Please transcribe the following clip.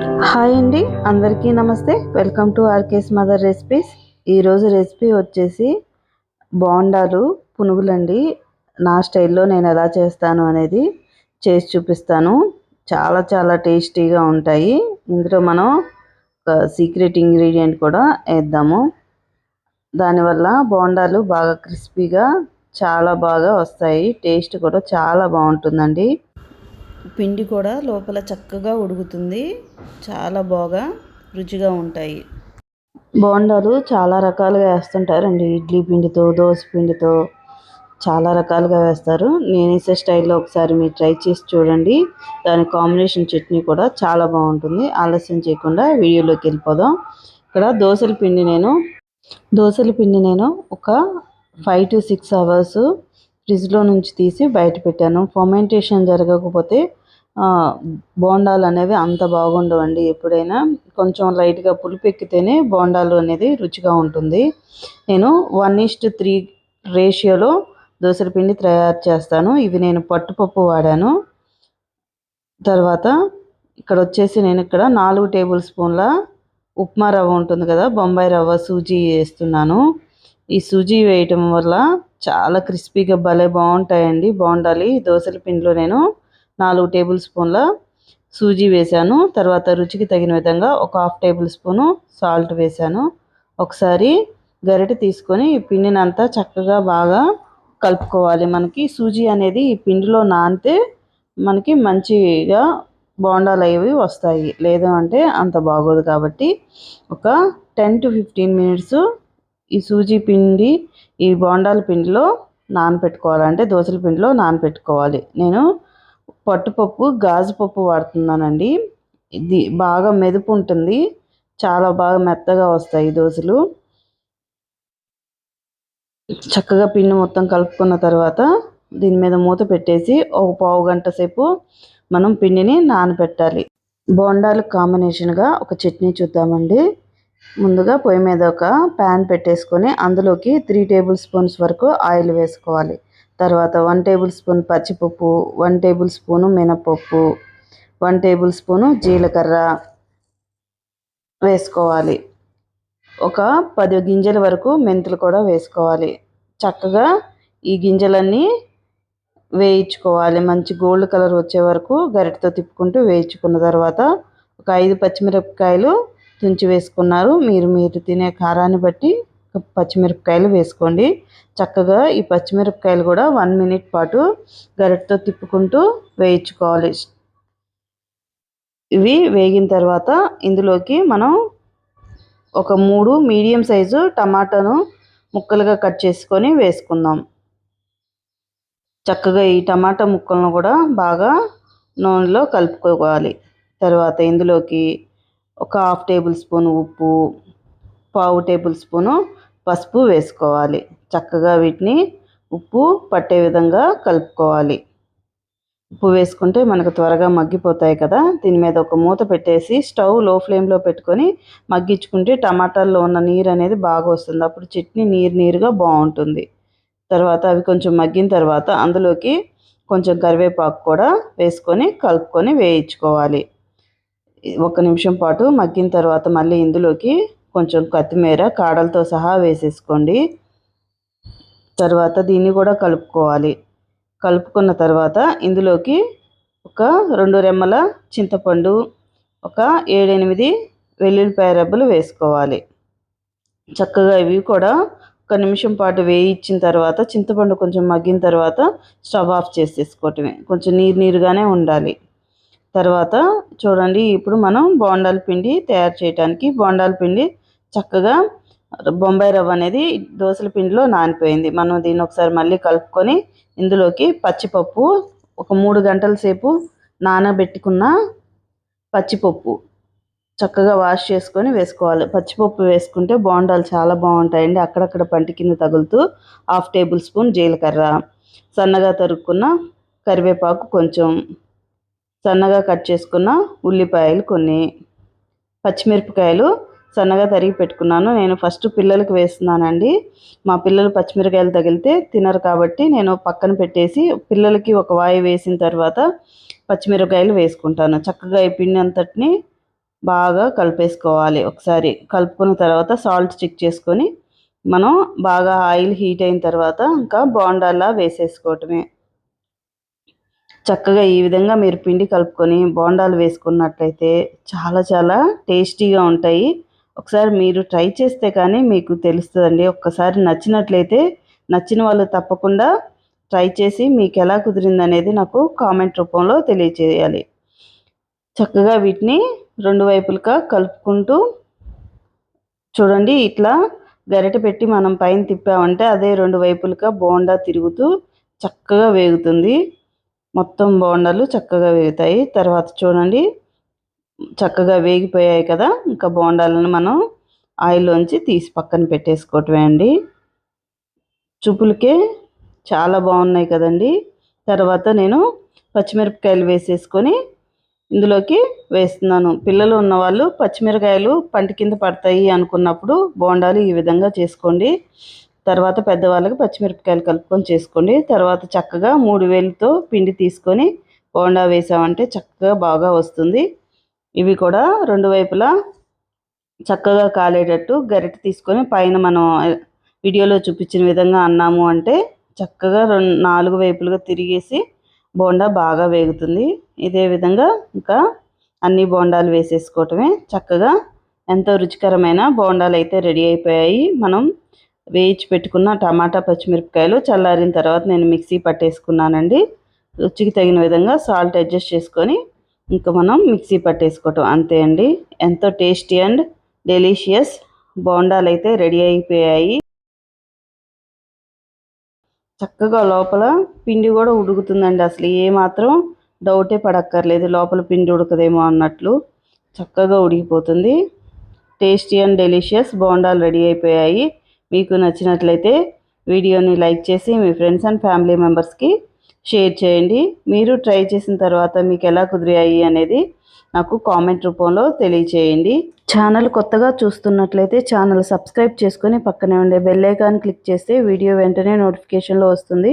Hi అండి అందరికీ నమస్తే. Welcome to RK's mother recipes ఈరోజు రెసిపీ వచ్చేసి బోండాలు పునుగులండి. నా స్టైల్లో నేను ఎలా చేస్తాను అనేది చేసి చూపిస్తాను. చాలా చాలా టేస్టీగా ఉంటాయి. ఇందులో మనం ఒక సీక్రెట్ ఇంగ్రీడియంట్ కూడా వేద్దాము. దానివల్ల బోండాలు బాగా క్రిస్పీగా చాలా బాగా వస్తాయి. టేస్ట్ కూడా చాలా బాగుంటుందండి. పిండి కూడా లోపల చక్కగా ఉడుకుతుంది. చాలా బాగా రుచిగా ఉంటాయి. బోండాలు చాలా రకాలుగా వేస్తుంటారండి ఇడ్లీ పిండితో దోశ పిండితో చాలా రకాలుగా వేస్తారు. నేను వేసే స్టైల్లో ఒకసారి మీరు ట్రై చేసి చూడండి. దాని కాంబినేషన్ చట్నీ కూడా చాలా బాగుంటుంది. ఆలస్యం చేయకుండా వీడియోలోకి వెళ్ళిపోదాం. ఇక్కడ దోశల పిండి నేను దోశల పిండి నేను ఒక ఫైవ్ టు సిక్స్ అవర్స్ ఫ్రిడ్జ్లో నుంచి తీసి బయట పెట్టాను. ఫర్మెంటేషన్ జరగకపోతే బోండాలు అనేవి అంత బాగుండవండి ఎప్పుడైనా. కొంచెం లైట్గా పులుపు ఎక్కితేనే బోండాలు అనేది రుచిగా ఉంటుంది. నేను వన్ ఈస్ట్ త్రీ రేషియోలో దోసల పిండి తయారు చేస్తాను. ఇవి నేను పట్టుపప్పు వాడాను. తర్వాత ఇక్కడ వచ్చేసి నేను ఇక్కడ నాలుగు టేబుల్ స్పూన్ల ఉప్మా రవ్వ ఉంటుంది కదా బొంబాయి రవ్వ సూజీ వేస్తున్నాను. ఈ సూజీ వేయటం వల్ల చాలా క్రిస్పీగా భలే బాగుంటాయండి బాగుండాలి దోశల పిండిలో నేను నాలుగు టేబుల్ స్పూన్ల సూజీ వేశాను. తర్వాత రుచికి తగిన విధంగా ఒక హాఫ్ టేబుల్ స్పూను సాల్ట్ వేశాను. ఒకసారి గరిటె తీసుకొని ఈ పిండినంతా చక్కగా బాగా కలుపుకోవాలి మనకి. సూజీ అనేది ఈ పిండిలో నానితే మనకి మంచిగా బోండాలు అవి వస్తాయి. లేదు అంటే అంత బాగోదు కాబట్టి ఒక టెన్ టు ఫిఫ్టీన్ మినిట్స్ ఈ సూజీ పిండి ఈ బోండాల పిండిలో నానపెట్టుకోవాలంటే దోశల పిండిలో నానపెట్టుకోవాలి. నేను పట్టుపప్పు గాజు పప్పు వాడుతున్నానండి. ఇది బాగా మెదుపు ఉంటుంది చాలా బాగా మెత్తగా వస్తాయి దోశలు. చక్కగా పిండి మొత్తం కలుపుకున్న తర్వాత దీని మీద మూత పెట్టేసి ఒక పావు గంట సేపు మనం పిండిని నానబెట్టాలి. బోండాలు కాంబినేషన్గా ఒక చట్నీ చూద్దామండి. ముందుగా పొయ్యి మీద ఒక ప్యాన్ పెట్టేసుకొని అందులోకి త్రీ టేబుల్ స్పూన్స్ వరకు ఆయిల్ వేసుకోవాలి. తర్వాత వన్ టేబుల్ స్పూన్ పచ్చిపప్పు వన్ టేబుల్ స్పూను మినపప్పు వన్ టేబుల్ స్పూను జీలకర్ర వేసుకోవాలి. ఒక పది గింజల వరకు మెంతులు కూడా వేసుకోవాలి. చక్కగా ఈ గింజలన్నీ వేయించుకోవాలి. మంచి గోల్డ్ కలర్ వచ్చే వరకు గరిటతో తిప్పుకుంటూ వేయించుకున్న తర్వాత ఒక ఐదు పచ్చిమిరపకాయలు తుంచి వేసుకున్నారు. మీరు మీరు తినే కారాన్ని బట్టి పచ్చిమిరపకాయలు వేసుకోండి. చక్కగా ఈ పచ్చిమిరపకాయలు కూడా వన్ మినిట్ పాటు గరిటతో తిప్పుకుంటూ వేయించుకోవాలి. ఇవి వేగిన తర్వాత ఇందులోకి మనం ఒక మూడు మీడియం సైజు టమాటాను ముక్కలుగా కట్ చేసుకొని వేసుకుందాం. చక్కగా ఈ టమాటా ముక్కలను కూడా బాగా నూనెలో కలుపుకోవాలి. తర్వాత ఇందులోకి ఒక హాఫ్ టేబుల్ స్పూన్ ఉప్పు పావు టేబుల్ స్పూను పసుపు వేసుకోవాలి. చక్కగా వీటిని ఉప్పు పట్టే విధంగా కలుపుకోవాలి. ఉప్పు వేసుకుంటే మనకు త్వరగా మగ్గిపోతాయి కదా. దీని మీద ఒక మూత పెట్టేసి స్టవ్లో ఫ్లేమ్లో పెట్టుకొని మగ్గించుకుంటే టమాటాల్లో ఉన్న నీరు అనేది బాగా వస్తుంది. అప్పుడు చట్నీ నీరు నీరుగా బాగుంటుంది. తర్వాత అవి కొంచెం మగ్గిన తర్వాత అందులోకి కొంచెం కరివేపాకు కూడా వేసుకొని కలుపుకొని వేయించుకోవాలి. ఒక నిమిషం పాటు మగ్గిన తర్వాత మళ్ళీ ఇందులోకి కొంచెం కొత్తిమీర కాడలతో సహా వేసేసుకోండి. తర్వాత దీన్ని కూడా కలుపుకోవాలి. కలుపుకున్న తర్వాత ఇందులోకి ఒక రెండు రెమ్మల చింతపండు ఒక ఏడెనిమిది వెల్లుల్లిపాయ రెబ్బలు వేసుకోవాలి. చక్కగా ఇవి కూడా ఒక నిమిషం పాటు వేయించిన తర్వాత చింతపండు కొంచెం మగ్గిన తర్వాత స్టవ్ ఆఫ్ చేసేసుకోవటమే. కొంచెం నీరు నీరుగానే ఉండాలి. తర్వాత చూడండి ఇప్పుడు మనం బోండాల పిండి తయారు చేయడానికి బోండాల పిండి చక్కగా బొంబాయి రవ్వ అనేది దోశల పిండిలో నానిపోయింది. మనం దీన్ని ఒకసారి మళ్ళీ కలుపుకొని ఇందులోకి పచ్చిపప్పు ఒక మూడు గంటల సేపు నానబెట్టుకున్న పచ్చిపప్పు చక్కగా వాష్ చేసుకొని వేసుకోవాలి. పచ్చిపప్పు వేసుకుంటే బోండాలు చాలా బాగుంటాయండి. అక్కడక్కడ పంటి కింద తగులుతూ హాఫ్ టేబుల్ స్పూన్ జీలకర్ర. సన్నగా తరుక్కున్న కరివేపాకు కొంచెం సన్నగా కట్ చేసుకున్న ఉల్లిపాయలు కొన్ని పచ్చిమిరపకాయలు సన్నగా తరిగి పెట్టుకున్నాను. నేను ఫస్ట్ పిల్లలకి వేస్తున్నానండి. మా పిల్లలు పచ్చిమిరకాయలు తగిలితే తినరు కాబట్టి నేను పక్కన పెట్టేసి పిల్లలకి ఒక వాయి వేసిన తర్వాత పచ్చిమిరకాయలు వేసుకుంటాను. చక్కగా ఈ పిండి అంతటిని బాగా కలిపేసుకోవాలి. ఒకసారి కలుపుకున్న తర్వాత సాల్ట్ చెక్ చేసుకొని మనం బాగా ఆయిల్ హీట్ అయిన తర్వాత ఇంకా బోండాలా వేసేసుకోవటమే. చక్కగా ఈ విధంగా మీరు పిండి కలుపుకొని బోండాలు వేసుకున్నట్లయితే చాలా చాలా టేస్టీగా ఉంటాయి. ఒకసారి మీరు ట్రై చేస్తే కానీ మీకు తెలుస్తుందండి. ఒక్కసారి నచ్చినట్లయితే నచ్చిన వాళ్ళు తప్పకుండా ట్రై చేసి మీకు ఎలా కుదిరింది అనేది నాకు కామెంట్ రూపంలో తెలియచేయాలి. చక్కగా వీటిని రెండు వైపులుగా కలుపుకుంటూ చూడండి. ఇట్లా గరిట పెట్టి మనం పైన తిప్పామంటే అదే రెండు వైపులుగా బోండా తిరుగుతూ చక్కగా వేగుతుంది. మొత్తం బోండాలు చక్కగా వేగుతాయి. తర్వాత చూడండి. చక్కగా వేగిపోయాయి కదా. ఇంకా బోండాలను మనం ఆయిల్లోంచి తీసి పక్కన పెట్టేసుకోవటమే అండి. చూపులకే చాలా బాగున్నాయి కదండి. తర్వాత నేను పచ్చిమిరపకాయలు వేసేసుకొని ఇందులోకి వేస్తున్నాను. పిల్లలు ఉన్నవాళ్ళు పచ్చిమిరకాయలు పంట కింద పడతాయి అనుకున్నప్పుడు బోండాలు ఈ విధంగా చేసుకోండి. తర్వాత పెద్దవాళ్ళకి పచ్చిమిరపకాయలు కలుపుకొని చేసుకోండి. తర్వాత చక్కగా మూడు వేలతో పిండి తీసుకొని బోండా వేసామంటే చక్కగా బాగా వస్తుంది. ఇవి కూడా రెండు వైపులా చక్కగా కాలేటట్టు గరిటె తీసుకొని పైన మనం వీడియోలో చూపించిన విధంగా అన్నాము అంటే చక్కగా రెండు నాలుగు వైపులుగా తిరిగేసి బోండా బాగా వేగుతుంది. ఇదే విధంగా ఇంకా అన్ని బోండాలు వేసేసుకోవటమే. చక్కగా ఎంతో రుచికరమైన బోండాలు అయితే రెడీ అయిపోయాయి. మనం వేయించి పెట్టుకున్న టమాటా పచ్చిమిరపకాయలు చల్లారిన తర్వాత నేను మిక్సీ పట్టేసుకున్నానండి. రుచికి తగిన విధంగా సాల్ట్ అడ్జస్ట్ చేసుకొని ఇంకా మనం మిక్సీ పట్టేసుకోవటం. అంతే అండి. ఎంతో టేస్టీ అండ్ డెలీషియస్ బోండాలు అయితే రెడీ అయిపోయాయి. చక్కగా లోపల పిండి కూడా ఉడుకుతుందండి. అసలు ఏమాత్రం డౌటే పడక్కర్లేదు. లోపల పిండి ఉడకదేమో అన్నట్లు చక్కగా ఉడికిపోతుంది. టేస్టీ అండ్ డెలిషియస్ బోండాలు రెడీ అయిపోయాయి. మీకు నచ్చినట్లయితే వీడియోని లైక్ చేసి మీ ఫ్రెండ్స్ అండ్ ఫ్యామిలీ మెంబర్స్కి షేర్ చేయండి. మీరు ట్రై చేసిన తర్వాత మీకు ఎలా కుదిరాయి అనేది నాకు కామెంట్ రూపంలో తెలియచేయండి. ఛానల్ కొత్తగా చూస్తున్నట్లయితే ఛానల్ సబ్స్క్రైబ్ చేసుకొని పక్కనే ఉండే బెల్ ఐకాన్ క్లిక్ చేస్తే వీడియో వెంటనే నోటిఫికేషన్లో వస్తుంది.